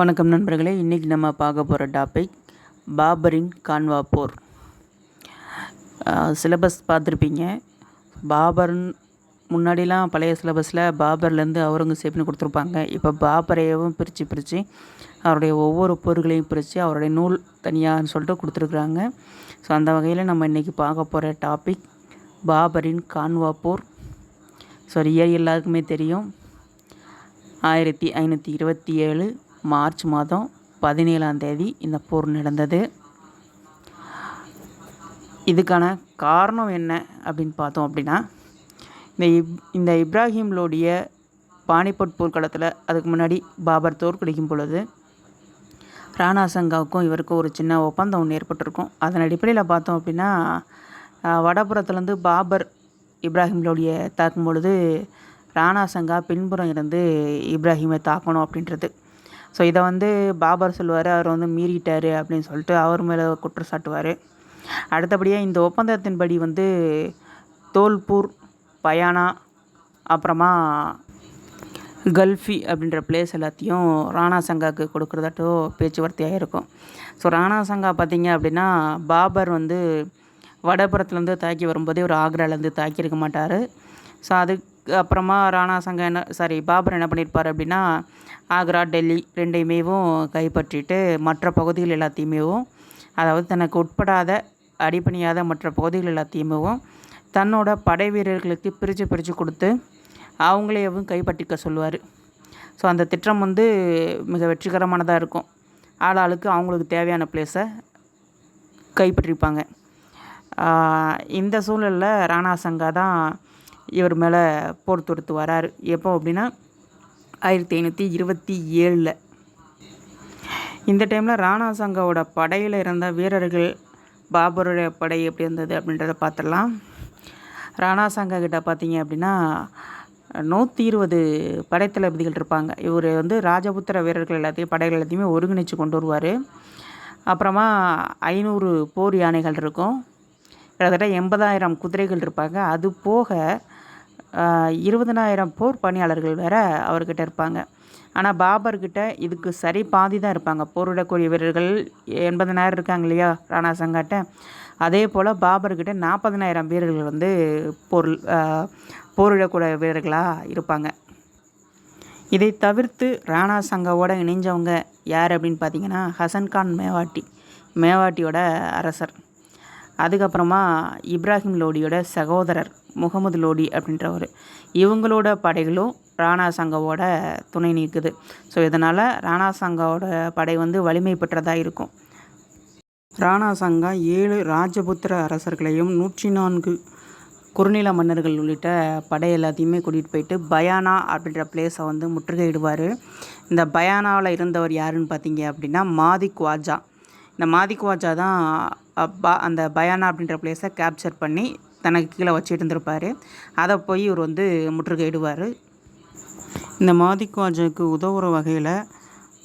வணக்கம் நண்பர்களே இன்றைக்கி நம்ம பார்க்க போகிற டாபிக் பாபரின் கான்வா போர். சிலபஸ் பார்த்துருப்பீங்க. பாபர்ன் முன்னாடிலாம் பழைய சிலபஸில் பாபர்லேருந்து அவுரங்கசீப்னு கொடுத்துருப்பாங்க. இப்போ பாபரையவும் பிரித்து பிரித்து அவருடைய ஒவ்வொரு பொருள்களையும் பிரித்து அவருடைய நூல் தனியான்னு சொல்லிட்டு கொடுத்துருக்குறாங்க. ஸோ அந்த வகையில் நம்ம இன்றைக்கி பார்க்க போகிற டாபிக் பாபரின் கான்வா போர். ஸோ இயர் எல்லாருக்குமே தெரியும். ஆயிரத்தி ஐநூற்றி இருபத்தி ஏழு மார்ச் மாதம் பதினேழாம் தேதி இந்த போர் நடந்தது. இதுக்கான காரணம் என்ன அப்படின்னு பார்த்தோம் அப்படின்னா இந்த இப் இந்த இப்ராஹிம் லோடிய பானிபட் போர்க்களத்தில் அதுக்கு முன்னாடி பாபர் தோற்கடிக்கும் பொழுது ராணா சங்காவுக்கும் இவருக்கும் ஒரு சின்ன ஒப்பந்தம் ஒன்று ஏற்பட்டிருக்கும். அதன் அடிப்படையில் பார்த்தோம் அப்படின்னா வடபுறத்துலேருந்து பாபர் இப்ராஹிம் லோடியை தாக்கும் பொழுது ராணா சங்கா பின்புறம் இருந்து இப்ராஹிமை தாக்கணும் அப்படின்றது. ஸோ இதை வந்து பாபர் சொல்லுவார் அவர் வந்து மீறிட்டார் அப்படின்னு சொல்லிட்டு அவர் மேலே குற்றம் சாட்டுவார். அடுத்தபடியாக இந்த ஒப்பந்தத்தின்படி வந்து தோல்பூர் பயானா அப்புறமா கல்ஃபி அப்படின்ற பிளேஸ் எல்லாத்தையும் ராணா சங்காவுக்கு கொடுக்குறதாட்டோ பேச்சுவார்த்தையாக இருக்கும். ஸோ ராணா சங்கா பார்த்திங்க அப்படின்னா பாபர் வந்து வடபுறத்துலேருந்து தாக்கி வரும்போதே ஒரு ஆக்ராலேருந்து தாக்கியிருக்க மாட்டார். ஸோ அது அப்புறமா ராணா சங்கம் என்ன சாரி பாபர் என்ன பண்ணியிருப்பார் அப்படின்னா ஆக்ரா டெல்லி ரெண்டையுமேவும் கைப்பற்றிட்டு மற்ற பகுதிகள் எல்லாத்தையுமேவும் அதாவது தனக்கு உட்படாத அடிப்பணியாத மற்ற பகுதிகள் எல்லாத்தையுமேவும் தன்னோட படை வீரர்களுக்கு பிரித்து பிரித்து கொடுத்து அவங்களையவும் கைப்பற்றிக்க சொல்லுவார். ஸோ அந்த திட்டம் வந்து மிக வெற்றிகரமானதாக இருக்கும். ஆளாளுக்கு அவங்களுக்கு தேவையான பிளேஸை கைப்பற்றிருப்பாங்க. இந்த சூழலில் ராணா சங்கா தான் இவர் மேலே போர் தொடுத்து வராரு. எப்போ அப்படின்னா ஆயிரத்தி ஐநூற்றி இருபத்தி ஏழில். இந்த டைமில் ராணா சங்காவோட படையில் இருந்த வீரர்கள் பாபருடைய படை எப்படி இருந்தது அப்படின்றத பார்த்துடலாம். ராணா சங்கா கிட்ட பார்த்தீங்க அப்படின்னா நூற்றி இருபது படைத்தளபதிகள் இருப்பாங்க. இவர் வந்து ராஜபுத்திர வீரர்கள் எல்லாத்தையும் படைகள் எல்லாத்தையுமே ஒருங்கிணைச்சு கொண்டு வருவார். அப்புறமா ஐநூறு போர் யானைகள் இருக்கும். கிட்டத்தட்ட எண்பதாயிரம் குதிரைகள் இருப்பாங்க. அது போக இருபதனாயிரம் போர் பணியாளர்கள் வேறு அவர்கிட்ட இருப்பாங்க. ஆனால் பாபர்கிட்ட இதுக்கு சரி பாதி தான் இருப்பாங்க. போரிடக்கூடிய வீரர்கள் எண்பதனாயிரம் இருக்காங்க இல்லையா ராணா சங்காட்ட. அதே போல் பாபர்கிட்ட நாற்பதனாயிரம் வீரர்கள் வந்து போர் போரிடக்கூடிய வீரர்களாக இருப்பாங்க. இதை தவிர்த்து ராணா சங்கவோட இணைஞ்சவங்க யார் அப்படின்னு பார்த்தீங்கன்னா ஹசன்கான் மேவாட்டி மேவாட்டியோட அரசர். அதுக்கப்புறமா இப்ராஹிம் லோடியோட சகோதரர். முகமது லோடி அப்படின்றவர். இவங்களோட படைகளும் ராணா சங்காவோட துணை நீக்குது. ஸோ இதனால் ராணா சங்காவோட படை வந்து வலிமை பெற்றதாக இருக்கும். ராணா சங்கா ஏழு ராஜபுத்திர அரசர்களையும் நூற்றி நான்கு குறுநில மன்னர்கள் உள்ளிட்ட படை எல்லாத்தையுமே கூட்டிகிட்டு போயிட்டு பயானா அப்படின்ற பிளேஸை வந்து முற்றுகையிடுவார். இந்த பயானாவில் இருந்தவர் யாருன்னு பார்த்தீங்க அப்படின்னா மாதிக் வாஜா இந்த மாதிக் வாஜா தான் பா அந்த பயானா அப்படின்ற பிளேஸை கேப்சர் பண்ணி தனக்கு கீழே வச்சுட்டு இருந்திருப்பார் அதை போய் இவர் வந்து முற்றுகையிடுவார் இந்த மாதிக்வாஜுக்கு உதவுற வகையில்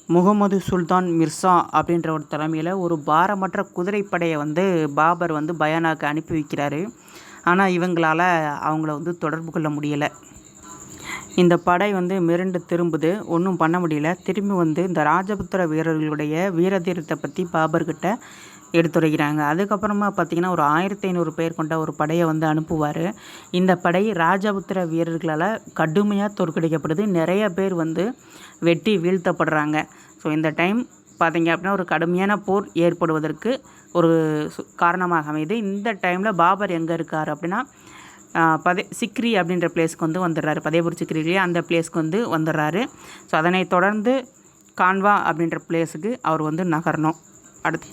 முகமது சுல்தான் மிர்சா அப்படின்ற ஒரு தலைமையில் ஒரு பாரமற்ற குதிரைப்படையை வந்து பாபர் வந்து பயானாக்கு அனுப்பி வைக்கிறாரு. ஆனால் இவங்களால் அவங்கள வந்து தொடர்பு கொள்ள முடியலை. இந்த படை வந்து மிரண்டு திரும்புது. ஒன்றும் பண்ண முடியல. திரும்பி வந்து இந்த ராஜபுத்திர வீரர்களுடைய வீரதீரத்தை பற்றி பாபர்கிட்ட எடுத்துரைக்கிறாங்க. அதுக்கப்புறமா பார்த்திங்கன்னா ஒரு ஆயிரத்தி ஐநூறு பேர் கொண்ட ஒரு படையை வந்து அனுப்புவார். இந்த படை ராஜபுத்திர வீரர்களால் கடுமையாக தோற்கடிக்கப்படுது. நிறைய பேர் வந்து வெட்டி வீழ்த்தப்படுறாங்க. ஸோ இந்த டைம் பார்த்திங்க அப்படின்னா ஒரு கடுமையான போர் ஏற்படுவதற்கு ஒரு காரணமாக அமையுது. இந்த டைமில் பாபர் எங்கே இருக்கார் அப்படின்னா பதே சிக்ரி அப்படின்ற பிளேஸ்க்கு வந்து வந்துடுறாரு. பதேபூர் சிக்ரிலேயே அந்த பிளேஸ்க்கு வந்து வந்துடுறாரு. ஸோ அதனை தொடர்ந்து கான்வா அப்படின்ற பிளேஸுக்கு அவர் வந்து நகரணும். அடுத்து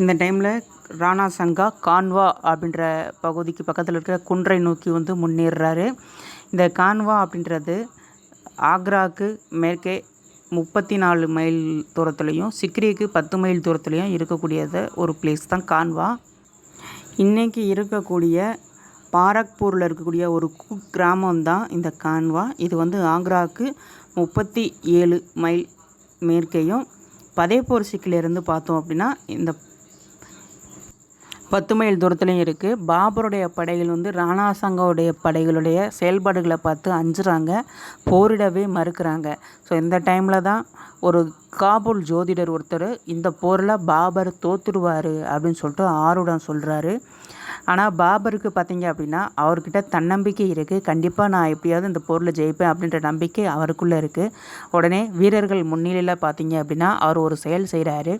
இந்த டைமில் ராணா சங்கா கான்வா அப்படின்ற பகுதிக்கு பக்கத்தில் இருக்கிற குன்றை நோக்கி வந்து முன்னேறுறாரு. இந்த கான்வா அப்படின்றது ஆக்ராவுக்கு மேற்கே முப்பத்தி நாலு மைல் தூரத்துலேயும் சிக்ரிக்கு பத்து மைல் தூரத்துலேயும் இருக்கக்கூடியது ஒரு பிளேஸ் தான் கான்வா. இன்றைக்கி இருக்கக்கூடிய பாரக்பூரில் இருக்கக்கூடிய ஒரு கிராமம் தான் இந்த கான்வா. இது வந்து ஆக்ராவுக்கு முப்பத்தி ஏழு மைல் மேற்கேயும் பதேபூர் சிக்கிலேருந்து பார்த்தோம் அப்படின்னா இந்த பத்து மைல் தூரத்துலையும் இருக்குது பாபருடைய படைகள் வந்து ராணா படைகளுடைய செயல்பாடுகளை பார்த்து அஞ்சுறாங்க. போரிடவே மறுக்கிறாங்க. ஸோ இந்த டைமில் தான் ஒரு காபூல் ஜோதிடர் ஒருத்தர் இந்த போரில் பாபர் தோத்துடுவார் அப்படின்னு சொல்லிட்டு ஆருடன் சொல்கிறாரு ஆனால் பாபருக்கு பார்த்தீங்க அப்படின்னா அவர்கிட்ட தன்னம்பிக்கை இருக்குது கண்டிப்பாக நான் எப்படியாவது இந்த போரில் ஜெயிப்பேன் அப்படின்ற நம்பிக்கை அவருக்குள்ளே இருக்குது உடனே வீரர்கள் முன்னிலையில் பார்த்தீங்க அப்படின்னா அவர் ஒரு செயல் செய்கிறாரு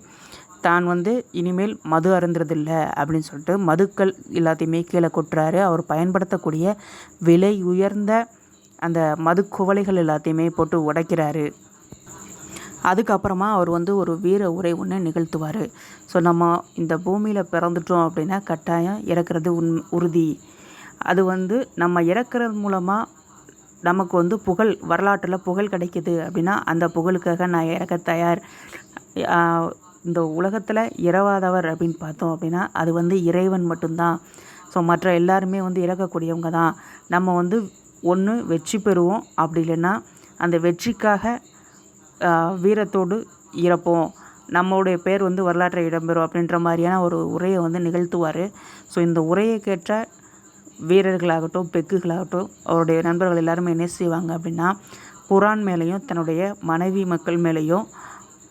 தான் வந்து இனிமேல் மது அருந்துறதில்ல அப்படின்னு சொல்லிட்டு மதுக்கள் எல்லாத்தையுமே கீழே கொட்டுறாரு. அவர் பயன்படுத்தக்கூடிய விலை உயர்ந்த அந்த மது குவளைகள் எல்லாத்தையுமே போட்டு உடைக்கிறாரு. அதுக்கப்புறமா அவர் வந்து ஒரு வீர உரை ஒன்று நிகழ்த்துவார். ஸோ நம்ம இந்த பூமியில் பிறந்துட்டோம் அப்படின்னா கட்டாயம் இறக்குறது உண் உறுதி. அது வந்து நம்ம இறக்குறது மூலமாக நமக்கு வந்து புகழ் வரலாற்றில் புகழ் கிடைக்கிது அப்படின்னா அந்த புகழுக்காக நான் இறக்க தயார் இந்த உலகத்தில் இரவாதவர் அப்படின்னு பார்த்தோம் அப்படின்னா அது வந்து இறைவன் மட்டும்தான். ஸோ மற்ற எல்லாருமே வந்து இறக்கக்கூடியவங்க தான். நம்ம வந்து ஒன்று வெற்றி பெறுவோம். அப்படி இல்லைன்னா அந்த வெற்றிக்காக வீரத்தோடு இறப்போம். நம்மளுடைய பேர் வந்து வரலாற்றை இடம்பெறும் அப்படின்ற மாதிரியான ஒரு உரையை வந்து நிகழ்த்துவார். ஸோ இந்த உரையை கேட்ட வீரர்களாகட்டும் பெக்குகளாகட்டும் அவருடைய நண்பர்கள் எல்லாருமே என்ன செய்வாங்க அப்படின்னா குரான் மேலேயும் தன்னுடைய மனைவி மக்கள் மேலேயும்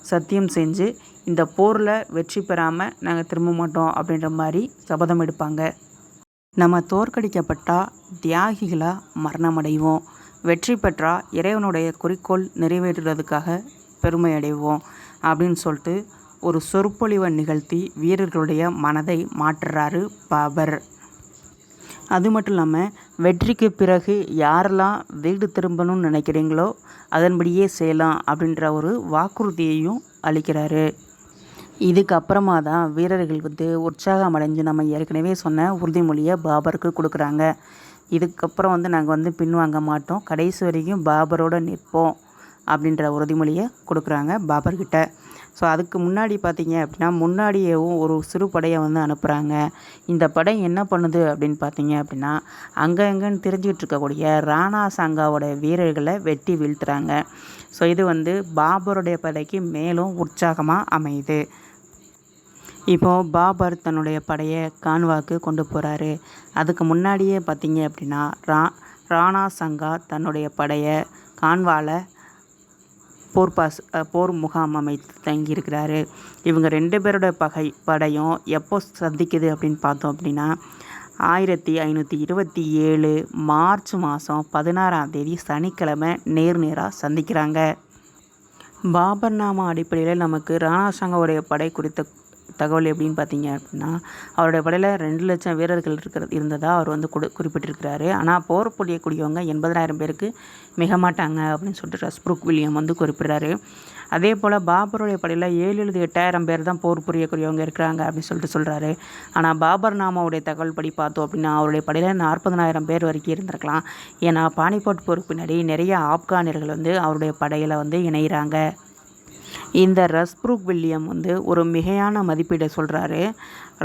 சத்தியம் செஞ்சு இந்த போரில் வெற்றி பெறாமல் நாங்கள் திரும்ப மாட்டோம் அப்படின்ற மாதிரி சபதம் எடுப்பாங்க. நம்ம தோற்கடிக்கப்பட்டால் தியாகிகளாக மரணமடைவோம். வெற்றி பெற்றால் இறைவனுடைய குறிக்கோள் நிறைவேற்றுறதுக்காக பெருமை அடைவோம் அப்படின்னு சொல்லிட்டு ஒரு சொற்பொழிவை நிகழ்த்தி வீரர்களுடைய மனதை மாற்றுறாரு பாபர். அது மட்டும் இல்லாமல் வெற்றிக்கு பிறகு யாரெல்லாம் வீடு திரும்பணும்னு நினைக்கிறீங்களோ அதன்படியே செய்யலாம் அப்படின்ற ஒரு வாக்குறுதியையும் அளிக்கிறாரு. இதுக்கப்புறமா தான் வீரர்கள் வந்து உற்சாகம் அடைஞ்சு நம்ம ஏற்கனவே சொன்ன உறுதிமொழியை பாபருக்கு கொடுக்குறாங்க. இதுக்கப்புறம் வந்து நாங்கள் வந்து பின்வாங்க மாட்டோம். கடைசி வரைக்கும் பாபரோடு நிற்போம் அப்படின்ற உறுதிமொழியை கொடுக்குறாங்க பாபர்கிட்ட. ஸோ அதுக்கு முன்னாடி பார்த்தீங்க அப்படின்னா முன்னாடியேவும் ஒரு சிறு படையை வந்து அனுப்புகிறாங்க இந்த படை என்ன பண்ணுது அப்படின்னு பார்த்தீங்க அப்படின்னா அங்கே எங்கன்னு தெரிஞ்சுக்கிட்டு இருக்கக்கூடிய ராணா சாங்காவோட வீரர்களை வெட்டி வீழ்த்துறாங்க. ஸோ இது வந்து பாபருடைய படைக்கு மேலும் உற்சாகமாக அமையுது. இப்போது பாபர் தன்னுடைய படையை கான்வாக்கு கொண்டு போகிறாரு அதுக்கு முன்னாடியே பார்த்தீங்க அப்படின்னா ரா ராணா சங்கா தன்னுடைய படையை கான்வாவில் போர் பாஸ் போர் முகாம் அமைத்து தங்கியிருக்கிறாரு. இவங்க ரெண்டு பேரோட பகை படையும் எப்போ சந்திக்குது அப்படின்னு பார்த்தோம் அப்படின்னா ஆயிரத்தி ஐநூற்றி இருபத்தி ஏழு மார்ச் மாதம் பதினாறாம் தேதி சனிக்கிழமை நேர் நேராக சந்திக்கிறாங்க. பாபர் நாமா அடிப்படையில் நமக்கு ராணா சங்காவுடைய படை குறித்த தகவல் எப்படின்னு பார்த்தீங்க அப்படின்னா அவருடைய படையில் ரெண்டு லட்சம் வீரர்கள் இருக்கிறது இருந்ததாக அவர் வந்து கொடு குறிப்பிட்டிருக்கிறாரு. ஆனால் போர் புரியக்கூடியவங்க எண்பதாயிரம் பேருக்கு மிக மாட்டாங்க அப்படின்னு சொல்லிட்டு ரஸ்புருக் வில்லியம் வந்து குறிப்பிடுறாரு. அதே போல் பாபருடைய படையில் ஏழு எழுது எட்டாயிரம் பேர் தான் போர் புரியக்கூடியவங்க இருக்கிறாங்க அப்படின்னு சொல்லிட்டு சொல்கிறாரு ஆனால் பாபர் நாமாவுடைய தகவல் படி பார்த்தோம் அப்படின்னா அவருடைய படையில் நாற்பதனாயிரம் பேர் வரைக்கும் இருந்திருக்கலாம். ஏன்னா பானிபட் போருக்கு பின்னாடி நிறைய ஆப்கானியர்கள் வந்து அவருடைய படையில் வந்து இணைகிறாங்க இந்த ரஸ்ப்ரூக் வில்லியம் வந்து ஒரு மிகையான மதிப்பீடை சொல்கிறாரு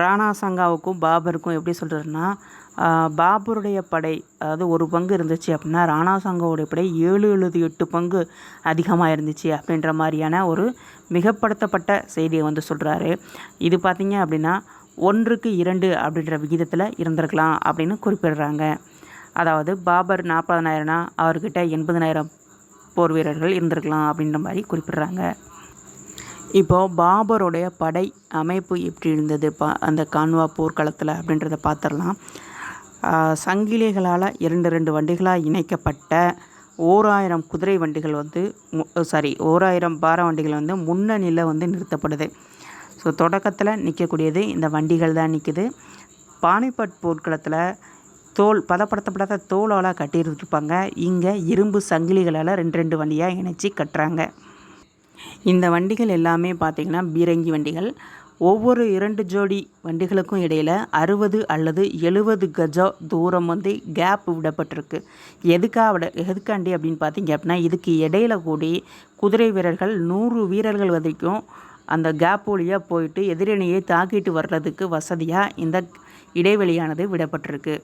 ராணா சங்காவுக்கும் பாபருக்கும் எப்படி சொல்கிறாருன்னா பாபருடைய படை அதாவது ஒரு பங்கு இருந்துச்சு அப்படின்னா ராணா சங்கோவுடைய படை ஏழு எழுபது எட்டு பங்கு அதிகமாக இருந்துச்சு அப்படின்ற மாதிரியான ஒரு மிகப்படுத்தப்பட்ட செய்தியை வந்து சொல்கிறாரு இது பார்த்தீங்க அப்படின்னா ஒன்றுக்கு இரண்டு அப்படின்ற விகிதத்தில் இருந்திருக்கலாம் அப்படின்னு குறிப்பிடுறாங்க. அதாவது பாபர் நாற்பதனாயிரம்னா அவர்கிட்ட எண்பதனாயிரம் போர் வீரர்கள் இருந்திருக்கலாம் அப்படின்ற மாதிரி குறிப்பிடுறாங்க. இப்போது பாபருடைய படை அமைப்பு எப்படி இருந்தது? பா அந்த கான்வா போர்க்களத்தில் அப்படின்றத பார்த்துடலாம் சங்கிலிகளால் இரண்டு ரெண்டு வண்டிகளாக இணைக்கப்பட்ட ஓராயிரம் குதிரை வண்டிகள் வந்து சாரி ஓராயிரம் பார வண்டிகள் வந்து முன்னணியில் வந்து நிறுத்தப்படுது. ஸோ தொடக்கத்தில் நிற்கக்கூடியது இந்த வண்டிகள் தான் நிற்குது பானிபட் போர்க்களத்தில் தோல் பதப்படுத்தப்படாத தோலால் கட்டியிருப்பாங்க. இங்கே இரும்பு சங்கிலிகளால் ரெண்டு ரெண்டு வண்டியாக இணைச்சி கட்டுறாங்க. இந்த வண்டிகள் எல்லாமே பார்த்திங்கன்னா பீரங்கி வண்டிகள். ஒவ்வொரு இரண்டு ஜோடி வண்டிகளுக்கும் இடையில் அறுபது அல்லது எழுபது கஜா தூரம் வந்து கேப் விடப்பட்டிருக்கு. எதுக்காக விட எதுக்காண்டி அப்படின்னு பார்த்தீங்க அப்படின்னா இதுக்கு இடையில கூடி குதிரை வீரர்கள் நூறு வீரர்கள் வரைக்கும் அந்த கேப் வழியாக போயிட்டு எதிரணியை தாக்கிட்டு வர்றதுக்கு வசதியாக இந்த இடைவெளியானது விடப்பட்டிருக்கு.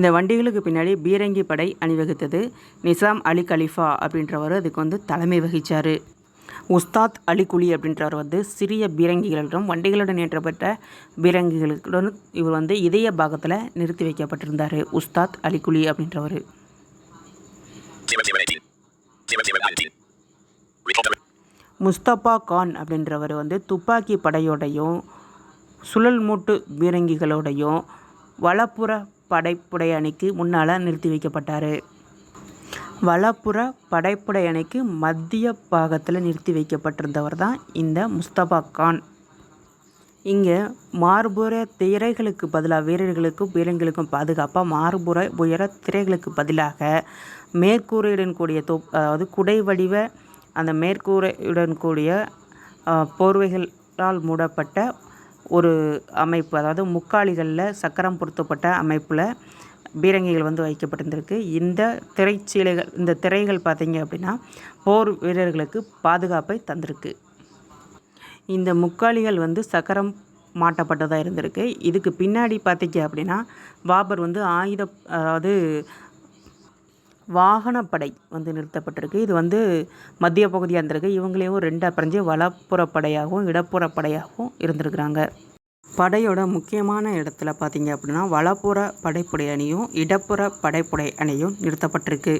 இந்த வண்டிகளுக்கு பின்னாடி பீரங்கி படை அணிவகுத்தது நிசாம் அலி கலிஃபா அப்படின்றவர் அதுக்கு வந்து தலைமை வகித்தார் உஸ்தாத் அலி குலி அப்படின்றவர் வந்து சிறிய பீரங்கிகளிடம் வண்டிகளுடன் ஏற்றப்பட்ட பீரங்கிகளுடன் இவர் வந்து இதய பாகத்தில் நிறுத்தி வைக்கப்பட்டிருந்தார். உஸ்தாத் அலிகுலி அப்படின்றவர். முஸ்தபா கான் அப்படின்றவர் வந்து துப்பாக்கி படையோடையும் சுழல் மூட்டு பீரங்கிகளோடையும் வலப்புற படைப்புடை அணிக்கு முன்னால் நிறுத்தி வைக்கப்பட்டார். வலப்புற படைப்புடை அணிக்கு மத்திய பாகத்தில் நிறுத்தி வைக்கப்பட்டிருந்தவர் தான் இந்த முஸ்தபா கான். இங்கே மார்புற திரைகளுக்கு பதிலாக வீரர்களுக்கும் வீரங்களுக்கும் பாதுகாப்பாக மார்புற உயர திரைகளுக்கு பதிலாக மேற்கூரையுடன் கூடிய தொ அதாவது குடை வடிவ அந்த மேற்கூரையுடன் கூடிய போர்வைகளால் மூடப்பட்ட ஒரு அமைப்பு அதாவது முக்காலிகளில் சக்கரம் பொருத்தப்பட்ட அமைப்பில் பீரங்கிகள் வந்து வைக்கப்பட்டிருந்திருக்கு. இந்த திரைச்சீலைகள் இந்த திரைகள் பார்த்தீங்க அப்படின்னா போர் வீரர்களுக்கு பாதுகாப்பை தந்திருக்கு. இந்த முக்காலிகள் வந்து சக்கரம் மாட்டப்பட்டதாக இருந்திருக்கு. இதுக்கு பின்னாடி பார்த்தீங்க அப்படின்னா பாபர் வந்து ஆயுத அதாவது வாகனப்படை வந்து நிறுத்தப்பட்டிருக்கு. இது வந்து மத்திய பகுதியாக இருந்திருக்கு. இவங்களையும் ரெண்டாக பிரிஞ்சு வலப்புற படையாகவும் இடப்புற படையாகவும் இருந்திருக்கிறாங்க. படையோட முக்கியமான இடத்துல பார்த்தீங்க அப்படின்னா வலப்புற படைப்புடை அணியும் இடப்புற படைப்புடை அணியும் நிறுத்தப்பட்டிருக்கு.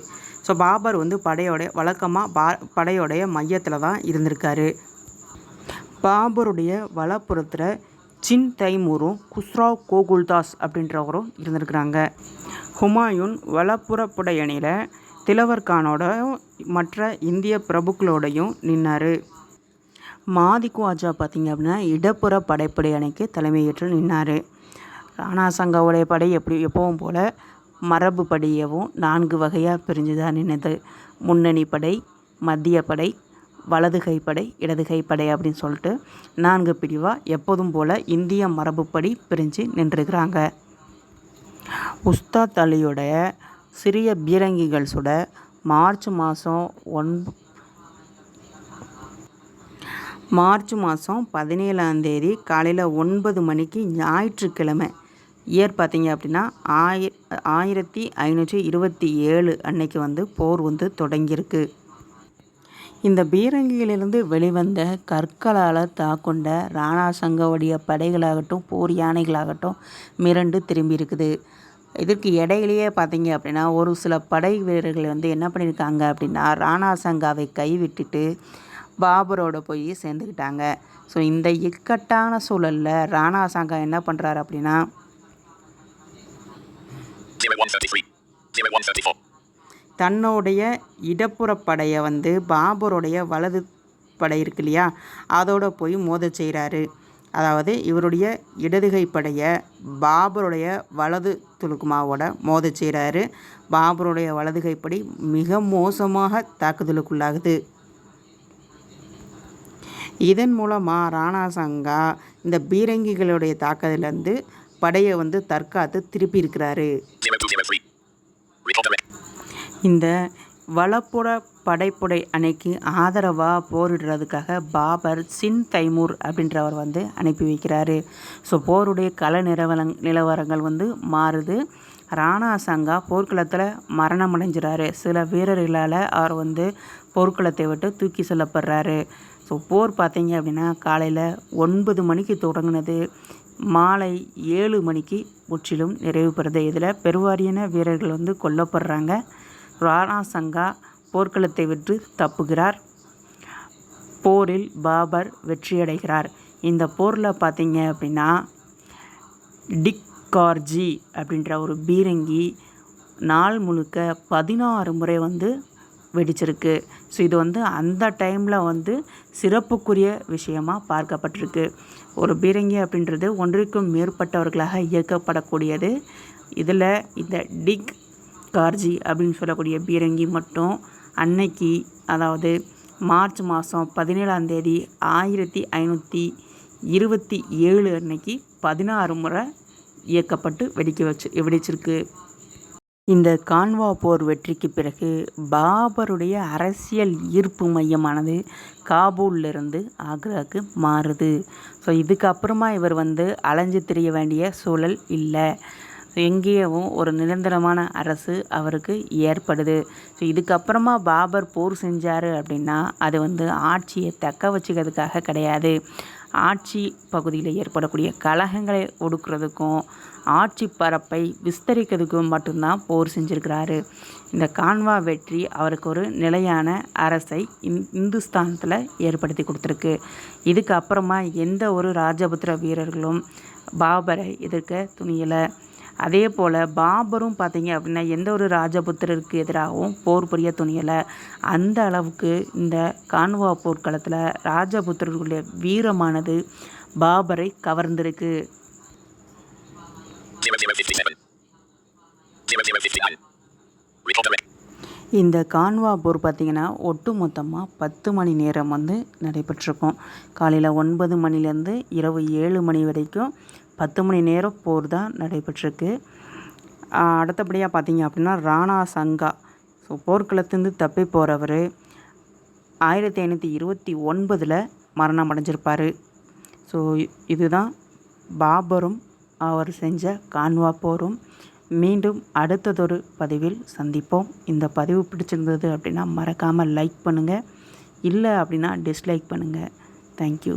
ஸோ பாபர் வந்து படையோடைய வழக்கமாக பா படையோடைய மையத்தில் தான் இருந்திருக்காரு. பாபருடைய வலப்புறத்தில் சின் தைமூரும் குஸ்ராவ் கோகுல்தாஸ் அப்படின்றவரும் இருந்திருக்கிறாங்க. ஹுமாயூன் வலப்புற திலவர்கானோடையும் திலவர் மற்ற இந்திய பிரபுக்களோடையும் நின்னார். மாதிக்வாஜா பார்த்தீங்க அப்படின்னா இடப்புற படைப்படை அணிக்கு தலைமையேற்று நின்னார். ராணா சங்காவுடைய படை எப்படி எப்பவும் போல் மரபு படியவும் நான்கு வகையாக பிரிஞ்சு தான் நின்னது. முன்னணி படை மத்திய படை வலது கைப்படை இடது கைப்படை அப்படின்னு சொல்லிட்டு நான்கு பிரிவாக எப்போதும் போல் இந்திய மரபுப்படி பிரிஞ்சு நின்றுக்கிறாங்க உஸ்தாத் அலியோடைய சிறிய பீரங்கிகள் சுட மார்ச் மாதம் ஒன் மார்ச் மாதம் பதினேழாந்தேதி காலையில் ஒன்பது மணிக்கு ஞாயிற்றுக்கிழமை. இயர் பார்த்தீங்க அப்படின்னா ஆயிர ஆயிரத்தி ஐநூற்றி இருபத்தி ஏழு அன்னைக்கு வந்து போர் வந்து தொடங்கியிருக்கு. இந்த பீரங்கியிலிருந்து வெளிவந்த கற்களால் தாக்கொண்ட ராணா சங்கவுடைய படைகளாகட்டும் போர் யானைகளாகட்டும் மிரண்டு திரும்பி இருக்குது இதற்கு இடையிலேயே பார்த்தீங்க அப்படின்னா ஒரு சில படை வீரர்கள் வந்து என்ன பண்ணியிருக்காங்க அப்படின்னா ராணா சங்காவை கைவிட்டுட்டு பாபரோட போய் சேர்ந்துக்கிட்டாங்க. ஸோ இந்த இக்கட்டான சூழலில் ராணா சங்கா என்ன பண்ணுறாரு அப்படின்னா தன்னுடைய இடப்புற படையை வந்து பாபருடைய வலது படை இருக்கு இல்லையா? அதோட போய் மோத செய்கிறாரு அதாவது இவருடைய இடதுகை படையை பாபருடைய வலது துலுக்குமாவோட மோத செய்கிறாரு பாபருடைய வலதுகைப்படி மிக மோசமாக தாக்குதலுக்குள்ளாகுது. இதன் மூலமாக ராணா சங்கா இந்த பீரங்கிகளுடைய தாக்குதலேருந்து படையை வந்து தற்காத்து திருப்பி இருக்கிறாரு. இந்த வலப்புற படைப்புடை அணைக்கு ஆதரவாக போரிடுறதுக்காக பாபர் சின் தைமூர் அப்படின்றவர் வந்து அனுப்பி வைக்கிறாரு. ஸோ போருடைய கல நிலவரங் நிலவரங்கள் வந்து மாறுது. ராணா சங்கா போர்க்களத்தில் மரணம் அடைஞ்சிறாரு. சில வீரர்களால் அவர் வந்து போர்க்களத்தை விட்டு தூக்கி செல்லப்படுறாரு. ஸோ போர் பார்த்தீங்க அப்படின்னா காலையில் ஒன்பது மணிக்கு தொடங்கினது. மாலை ஏழு மணிக்கு முற்றிலும் நிறைவு பெறுது இதில் பெருவாரியான வீரர்கள் வந்து கொல்லப்படுறாங்க. ராணா சங்கா போர்க்களத்தை விற்று தப்புகிறார். போரில் பாபர் வெற்றியடைகிறார். இந்த போரில் பார்த்தீங்க அப்படின்னா டிக் கார்ஜி அப்படின்ற ஒரு பீரங்கி நாள் முழுக்க பதினாறு முறை வந்து வெடிச்சிருக்கு. ஸோ இது வந்து அந்த டைமில் வந்து சிறப்புக்குரிய விஷயமாக பார்க்கப்பட்டிருக்கு. ஒரு பீரங்கி அப்படின்றது ஒன்றிற்கும் மேற்பட்டவர்களாக இயக்கப்படக்கூடியது. இதில் இந்த டிக் கார்ஜி அப்படின்னு சொல்லக்கூடிய பீரங்கி மட்டும் அன்னைக்கு அதாவது மார்ச் மாதம் பதினேழாம் தேதி ஆயிரத்தி ஐநூற்றி இருபத்தி ஏழு அன்னைக்கு பதினாறு முறை இயக்கப்பட்டு வெடிக்க வச்சு வெடிச்சிருக்கு. இந்த கான்வா போர் வெற்றிக்கு பிறகு பாபருடைய அரசியல் ஈர்ப்பு மையமானது காபூலிருந்து ஆக்ராவுக்கு மாறுது. ஸோ இதுக்கப்புறமா இவர் வந்து அலைஞ்சு திரிய வேண்டிய சூழல் இல்லை. எங்கேயும் ஒரு நிரந்தரமான அரசு அவருக்கு ஏற்படுது. ஸோ இதுக்கப்புறமா பாபர் போர் செஞ்சார் அப்படின்னா அது வந்து ஆட்சியை தக்க வச்சுக்கிறதுக்காக கிடையாது. ஆட்சி பகுதியில் ஏற்படக்கூடிய கலகங்களை ஒடுக்கிறதுக்கும் ஆட்சி பரப்பை விஸ்தரிக்கிறதுக்கும் மட்டும்தான் போர் செஞ்சுருக்கிறாரு. இந்த கான்வா வெற்றி அவருக்கு ஒரு நிலையான அரசை இந் இந்துஸ்தானத்தில் ஏற்படுத்தி கொடுத்துருக்கு. இதுக்கு அப்புறமா எந்த ஒரு ராஜபுத்திர வீரர்களும் பாபரை எதிர்க்க துணியலை. அதே போல் பாபரும் பார்த்தீங்க அப்படின்னா எந்த ஒரு ராஜபுத்திரருக்கு எதிராகவும் போர் புரிய துணியலை. அந்த அளவுக்கு இந்த கான்வா போர்க்களத்தில் ராஜபுத்திரர்களுடைய வீரமானது பாபரை கவர்ந்திருக்கு. இந்த கான்வா போர் பார்த்திங்கன்னா ஒட்டு மொத்தமாக பத்து மணி நேரம் வந்து நடைபெற்றிருக்கும். காலையில் ஒன்பது மணிலேருந்து இரவு ஏழு மணி வரைக்கும் பத்து மணி நேரம் போர் தான் நடைபெற்றிருக்கு. அடுத்தபடியாக பார்த்தீங்க அப்படின்னா ராணா சங்கா. ஸோ போர்க்களத்துலேருந்து தப்பி போகிறவர் ஆயிரத்தி ஐநூற்றி இருபத்தி ஒன்பதில் மரணம் அடைஞ்சிருப்பார். ஸோ இதுதான் பாபரும் அவர் செஞ்ச கான்வா போரும். மீண்டும் அடுத்ததொரு பதிவில் சந்திப்போம். இந்த பதிவு பிடிச்சிருந்தது அப்படின்னா மறக்காமல் லைக் பண்ணுங்கள் இல்லை அப்படின்னா டிஸ்லைக் பண்ணுங்கள் தேங்க்யூ